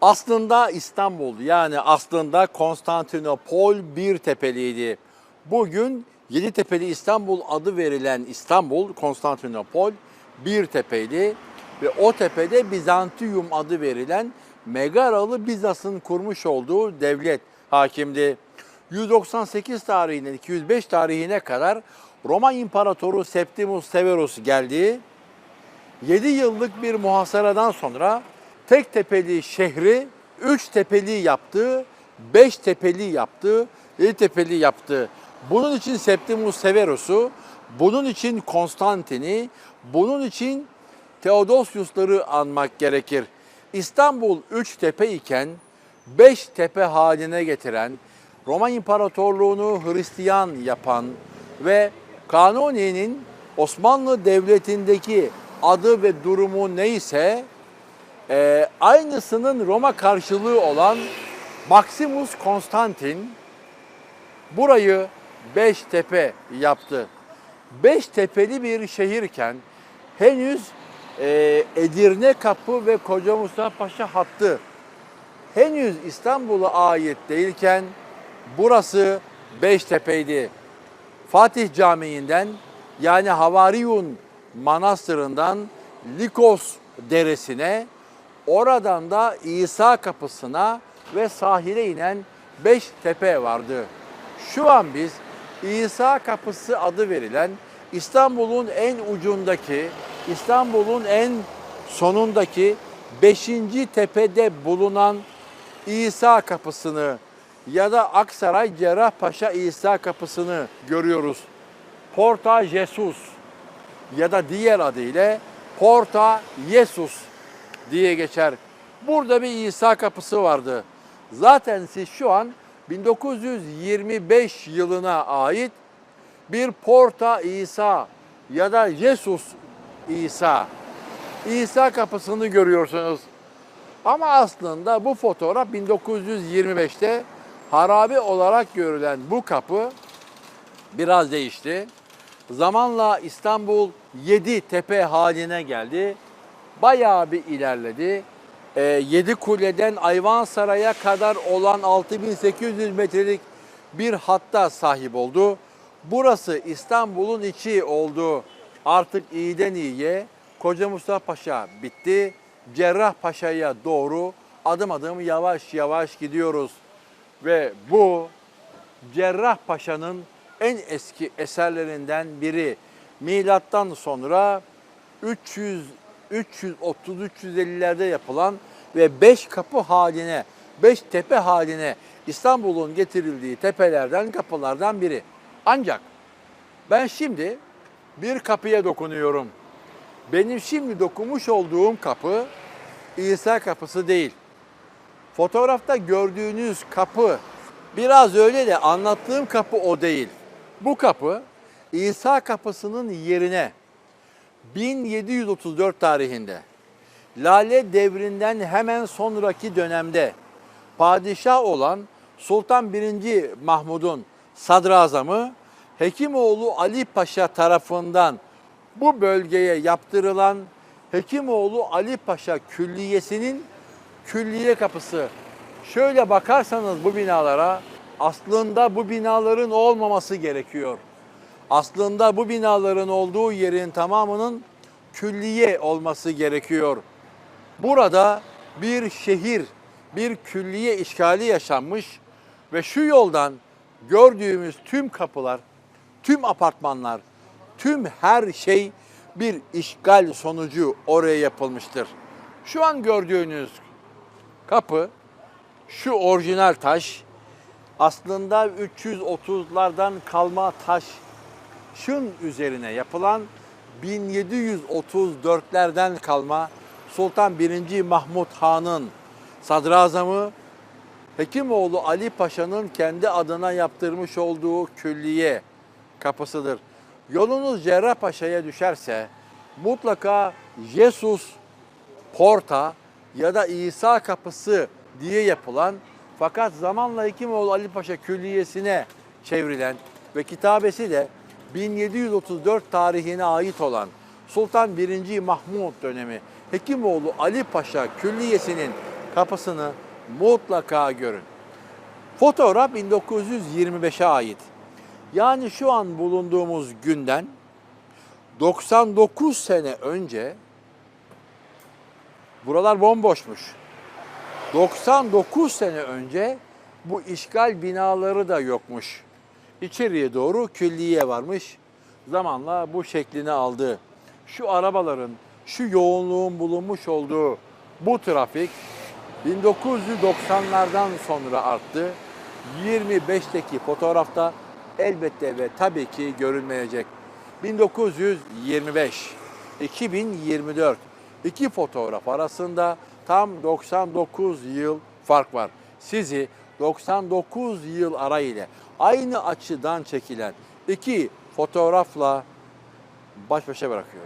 Aslında İstanbul yani aslında Konstantinopol bir tepeliydi. Bugün Yeditepe'li İstanbul adı verilen İstanbul, Konstantinopol bir tepeydi. Ve o tepede Bizantiyum adı verilen Megaralı Bizans'ın kurmuş olduğu devlet hakimdi. 198 tarihinden 205 tarihine kadar Roma İmparatoru Septimus Severus geldi. 7 yıllık bir muhasaradan sonra tek tepeli şehri 3 tepeli yaptı, 5 tepeli yaptı, 7 tepeli yaptı. Bunun için Septimus Severus'u, bunun için Konstantin'i, bunun için Theodosius'ları anmak gerekir. İstanbul 3 tepe iken 5 tepe haline getiren, Roma İmparatorluğunu Hristiyan yapan ve Kanuni'nin Osmanlı Devleti'ndeki adı ve durumu neyse e, aynısının Roma karşılığı olan Maximus Konstantin burayı Beştepe yaptı. Beştepeli bir şehirken henüz e, Edirne Kapı ve Koca Mustafa Paşa hattı henüz İstanbul'a ait değilken burası Beştepe'ydi. Fatih Camii'nden yani Havariyun Manastırı'ndan Likos Deresi'ne, oradan da İsa Kapısı'na ve sahile inen beş tepe vardı. Şu an biz İsa Kapısı adı verilen İstanbul'un en ucundaki, İstanbul'un en sonundaki beşinci tepede bulunan İsa Kapısı'nı ya da Aksaray Cerrahpaşa İsa Kapısı'nı görüyoruz. Porta Jesus ya da diğer adıyla Porta Jesus diye geçer. Burada bir İsa kapısı vardı. Zaten siz şu an 1925 yılına ait bir Porta İsa ya da Jesus İsa İsa kapısını görüyorsunuz. Ama aslında bu fotoğraf 1925'te harabe olarak görülen bu kapı biraz değişti. Zamanla İstanbul 7 tepe haline geldi. Bayağı bir ilerledi. Ee, 7 kuleden Ayvansaray'a kadar olan 6800 metrelik bir hatta sahip oldu. Burası İstanbul'un içi oldu. Artık iyiden iyiye Koca Mustafa Paşa bitti. Cerrahpaşa'ya doğru adım adım yavaş yavaş gidiyoruz. Ve bu Cerrahpaşa'nın en eski eserlerinden biri. Milattan sonra 300 330 350'lerde yapılan ve 5 kapı haline, 5 tepe haline İstanbul'un getirildiği tepelerden, kapılardan biri. Ancak ben şimdi bir kapıya dokunuyorum. Benim şimdi dokunmuş olduğum kapı İsa kapısı değil. Fotoğrafta gördüğünüz kapı biraz öyle de anlattığım kapı o değil. Bu kapı İsa kapısının yerine 1734 tarihinde Lale devrinden hemen sonraki dönemde padişah olan Sultan 1. Mahmud'un sadrazamı Hekimoğlu Ali Paşa tarafından bu bölgeye yaptırılan Hekimoğlu Ali Paşa Külliyesi'nin külliye kapısı. Şöyle bakarsanız bu binalara aslında bu binaların olmaması gerekiyor. Aslında bu binaların olduğu yerin tamamının külliye olması gerekiyor. Burada bir şehir, bir külliye işgali yaşanmış ve şu yoldan gördüğümüz tüm kapılar, tüm apartmanlar, tüm her şey bir işgal sonucu oraya yapılmıştır. Şu an gördüğünüz kapı, şu orijinal taş aslında 330'lardan kalma taş şın üzerine yapılan 1734'lerden kalma Sultan 1. Mahmut Han'ın sadrazamı Hekimoğlu Ali Paşa'nın kendi adına yaptırmış olduğu külliye kapısıdır. Yolunuz Cerrahpaşa'ya düşerse mutlaka Jesus Porta ya da İsa Kapısı diye yapılan fakat zamanla Hekimoğlu Ali Paşa Külliyesi'ne çevrilen ve kitabesi de 1734 tarihine ait olan Sultan 1. Mahmud dönemi Hekimoğlu Ali Paşa Külliyesi'nin kapısını mutlaka görün. Fotoğraf 1925'e ait. Yani şu an bulunduğumuz günden 99 sene önce buralar bomboşmuş. 99 sene önce bu işgal binaları da yokmuş. İçeriye doğru külliye varmış. Zamanla bu şeklini aldı. Şu arabaların, şu yoğunluğun bulunmuş olduğu bu trafik 1990'lardan sonra arttı. 25'teki fotoğrafta elbette ve tabii ki görünmeyecek. 1925, 2024 iki fotoğraf arasında tam 99 yıl fark var. Sizi 99 yıl ara ile aynı açıdan çekilen iki fotoğrafla baş başa bırakıyorum.